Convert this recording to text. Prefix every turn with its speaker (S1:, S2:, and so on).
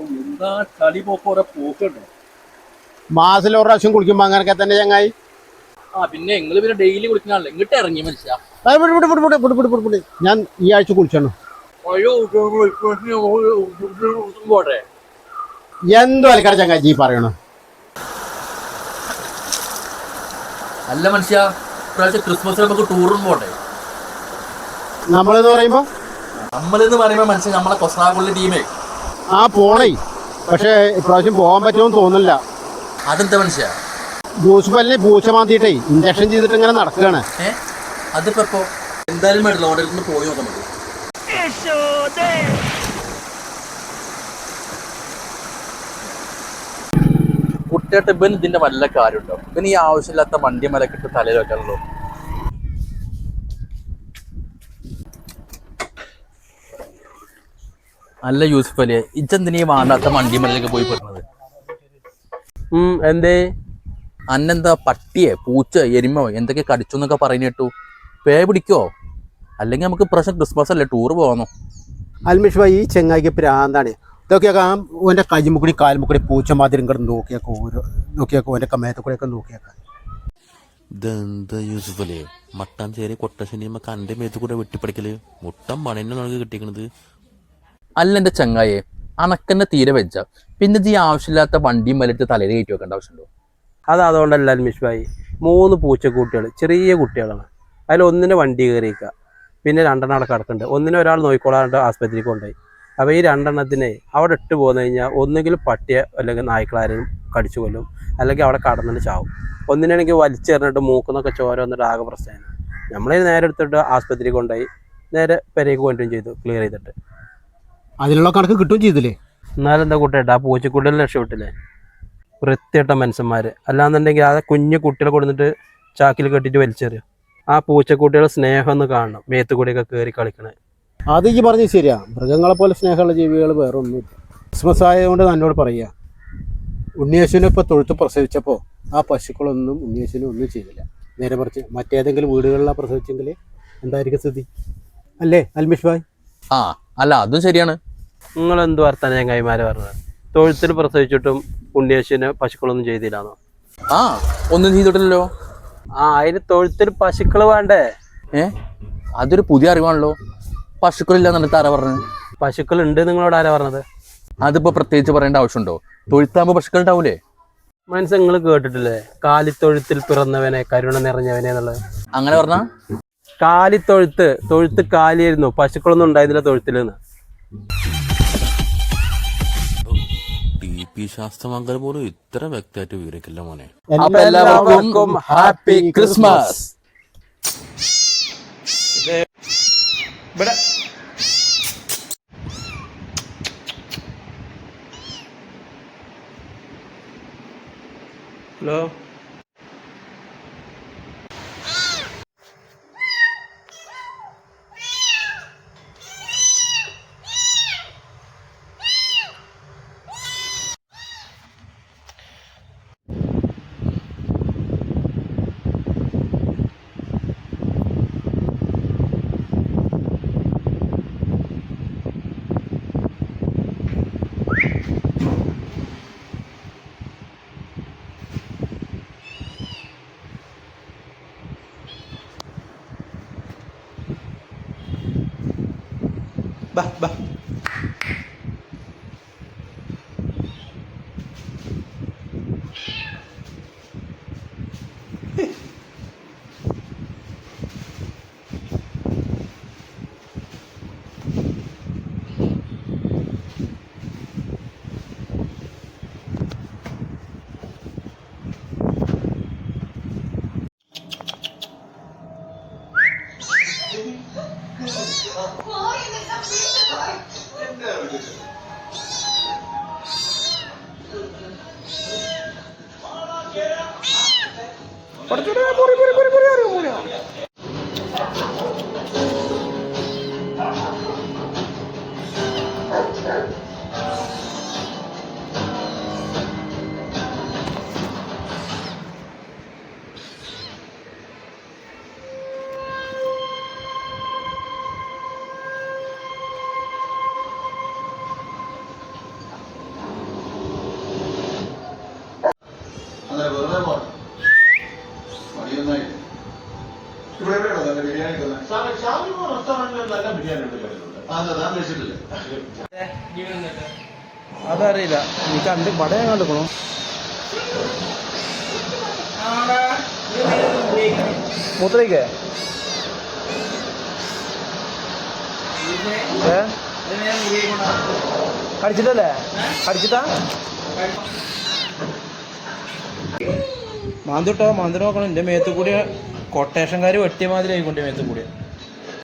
S1: എന്താ
S2: മാസത്തിൽ ഒരു പ്രാവശ്യം കുളിക്കുമ്പോ അങ്ങനൊക്കെ തന്നെ ചങ്ങായി.
S1: ആ പിന്നെ നിങ്ങൾ പിന്നെ ഡെയിലി കുളിക്കണല്ലോ ഇങ്ങോട്ട് ഇറങ്ങി മനുഷ്യ.
S2: ഞാൻ ഈ ആഴ്ച കുളിച്ചാണ്. എന്തോ അലക്കാട് ചങ്ങായി ജീ പറയണോ.
S1: അല്ല മനുഷ്യ ഇപ്രാവശ്യം ക്രിസ്മസിന് നമുക്ക് ടൂറും പോട്ടെ
S2: നമ്മളെന്ന് പറയുമ്പോ?
S1: നമ്മളെന്ന് പറയുമ്പോ മനുഷ്യ നമ്മളെ കൊസ്താപുള്ളി ടീമേ
S2: ആ പോണേ. പക്ഷേ ഇപ്രാവശ്യം പോകാൻ പറ്റുമെന്ന് തോന്നില്ല
S1: അതെന്താ മനുഷ്യ?
S2: ജ്യൂസ് പല്ലിന് പൂച്ച മാന്തിയിട്ടേ ഇഞ്ചക്ഷൻ ചെയ്തിട്ട് ഇങ്ങനെ നടക്കുകയാണ്
S1: ഏ? അതിപ്പോ എന്തായാലും വേണ്ടില്ല ഓർഡറിൽ നിന്ന് പോയി നോക്കാൻ കുട്ടിയായിട്ട് ഇവൻ ഇതിന്റെ വല്ല കാര്യമുണ്ടോ? ഇവൻ ഈ ആവശ്യമില്ലാത്ത വണ്ടി മലക്കിട്ട് തലയിൽ വെക്കാനുള്ളൂ അല്ല യൂസുഫ് അലിയെ ഇജെന്തിനീ വേണ്ടാത്ത വണ്ടി മലയിലേക്ക് പോയി പെടുന്നത്?
S3: എന്തേ?
S1: അന്നെന്താ പട്ടിയെ പൂച്ച എരുമോ എന്തൊക്കെ കടിച്ചു എന്നൊക്കെ പറയുന്ന കേട്ടു. പേ പിടിക്കോ? അല്ലെങ്കിൽ നമുക്ക് പ്രശ്നം ക്രിസ്മസ് അല്ലേ ടൂർ പോകാന്നോ
S2: അൽമിഷ് ഭായി ഈ ചെങ്ങായിക്ക് പ്രാന്താണ്. ഇതൊക്കെയൊക്കെ ആ ഓന്റെ കൈമുക്കുടി കാൽമുക്കുടി പൂച്ച മാതിരി കിടന്ന് നോക്കിയൊക്കെ ഓരോ നോക്കിയൊക്കെ ഓന്റെ കമ്മയത്തെ കൂടെയൊക്കെ നോക്കിയൊക്കെ
S4: ഇതെന്താ യൂസുഫല്ലേ മട്ടാഞ്ചേരി കൊട്ടശ്ശേരിയുമ്പോ കന്റെ മേത്ത് കൂടെ വെട്ടിപ്പടിക്കൽ. മുട്ടം പണിന്നെ നമുക്ക് കിട്ടിക്കണത്.
S1: അല്ല എന്റെ ചങ്ങായെ അണക്കന്നെ തീരെ വെച്ച പിന്നെ ഈ ആവശ്യമില്ലാത്ത വണ്ടിയും മലിട്ട് തലയിൽ കയറ്റി വെക്കേണ്ട ആവശ്യമുണ്ടോ?
S3: അത് അതുകൊണ്ടല്ല അൽമിഷ് ഭായി മൂന്ന് പൂച്ചക്കുട്ടികൾ ചെറിയ കുട്ടികളാണ്. അതിൽ ഒന്നിനെ വണ്ടി കയറിയിക്കുക പിന്നെ രണ്ടെണ്ണം അവിടെ കിടക്കുന്നുണ്ട്. ഒന്നിനെ ഒരാൾ നോക്കിക്കോളാണ്ട് ആസ്പത്രിക്ക് കൊണ്ടുപോയി. അപ്പോൾ ഈ രണ്ടെണ്ണത്തിനെ അവിടെ ഇട്ട് പോന്നു കഴിഞ്ഞാൽ ഒന്നുകിൽ പട്ടിയെ അല്ലെങ്കിൽ നായ്ക്കളാരെയും കടിച്ചു കൊല്ലും. അല്ലെങ്കിൽ അവിടെ കടന്നിട്ട് ചാവും. ഒന്നിനാണെങ്കിൽ വലിച്ചെറിഞ്ഞിട്ട് മൂക്കുന്നൊക്കെ ചോര വന്നിട്ട് ആകെ പ്രശ്നമാണ്. നമ്മളെ നേരെ എടുത്തിട്ട് ആസ്പത്രിക്ക് കൊണ്ടുപോയി നേരെ പെരേക്ക് കൊണ്ടുവരും ചെയ്തു ക്ലിയർ ചെയ്തിട്ട്.
S2: അതിനുള്ള കണക്ക് കിട്ടുകയും ചെയ്തില്ലേ?
S3: എന്നാലും എന്താ കൂട്ടേട്ടാ? ആ പൂച്ചക്കുട്ടികൾ രക്ഷപ്പെട്ടില്ലേ? വൃത്തിയിട്ട മനുഷ്യന്മാർ അല്ലാന്നുണ്ടെങ്കിൽ ആ കുഞ്ഞു കുട്ടികളെ കൊടുത്തിട്ട് ചാക്കിൽ കെട്ടിട്ട് വലിച്ചെറിയും. ആ പൂച്ചക്കുട്ടികളെ സ്നേഹം ഒന്ന് കാണണം. മേത്തുകൂടിയൊക്കെ കയറി കളിക്കണേ.
S2: അത് ഈ പറഞ്ഞത് ശരിയാ. മൃഗങ്ങളെ പോലെ സ്നേഹമുള്ള ജീവികൾ വേറെ ഒന്നുമില്ല. ക്രിസ്മസ് ആയതുകൊണ്ട് എന്നോട് പറയുക ഉണ്ണിയേശുവിനെ ഇപ്പോൾ തൊഴുത്ത് പ്രസവിച്ചപ്പോൾ ആ പശുക്കളൊന്നും ഉണ്ണിയേശുവിനെ ഒന്നും ചെയ്തില്ല. നേരെ മറിച്ച് മറ്റേതെങ്കിലും വീടുകളിലാണ് പ്രസവിച്ചെങ്കിൽ എന്തായിരിക്കും സ്ഥിതി? അല്ലേ അൽമിഷ് ഭായ്?
S1: ആ അല്ല അതും ശരിയാണ്.
S3: നിങ്ങൾ എന്ത് വർത്താനം ഞാൻ കൈമാരെ പറഞ്ഞത്? തൊഴുത്തിൽ പ്രസവിച്ചിട്ടും ഉണ്ണിയേശുവിന് പശുക്കളൊന്നും ചെയ്തില്ലാന്നോ?
S1: ആ ഒന്നും ചെയ്തിട്ടില്ലല്ലോ.
S3: ആ അതിന് തൊഴുത്തിൽ പശുക്കൾ വേണ്ടേ?
S1: ഏ? അതൊരു പുതിയ അറിവാണല്ലോ. പശുക്കളില്ല എന്നിട്ട് ആരാ പറഞ്ഞത്?
S3: പശുക്കൾ ഉണ്ട് നിങ്ങളോട് ആരാ പറഞ്ഞത്?
S1: അതിപ്പോ പ്രത്യേകിച്ച് പറയേണ്ട ആവശ്യമുണ്ടോ? തൊഴുത്താകുമ്പോ പശുക്കൾ ഉണ്ടാവൂലേ
S3: മനസ്സ് നിങ്ങൾ കേട്ടിട്ടില്ലേ? കാലിത്തൊഴുത്തിൽ പിറന്നവനെ കരുണ നിറഞ്ഞവനെ എന്നുള്ളത്.
S1: അങ്ങനെ പറഞ്ഞാ?
S3: കാലിത്തൊഴുത്ത് തൊഴുത്ത് കാലിയായിരുന്നു. പശുക്കളൊന്നും ഉണ്ടായിരുന്നില്ല തൊഴുത്തിൽ നിന്ന്
S4: പി ശാസ്ത്രമംഗലം പോലും ഇത്ര വ്യക്തമായിട്ട് വിവരിക്കില്ല മോനെ.
S1: അപ്പൊ എല്ലാവർക്കും ഹാപ്പി ക്രിസ്മസ്.
S3: ഹലോ.
S5: বাহ বাহ Por tu por por por por por അതറിയില്ല. നീ കണ്ട് പട ഞാൻ കണ്ടുക്കണു. മൂത്രയ്ക്കേ? കടിച്ചിട്ടല്ലേ? കടിച്ചിട്ടാ? മാന്തിട്ടോ മാന്തി നോക്കണം എന്റെ മേത്ത് കൂടി കൊട്ടേഷൻകാർ വെട്ടിയ മാതിരി ആയിക്കൊണ്ട് മേത്ത് കൂടി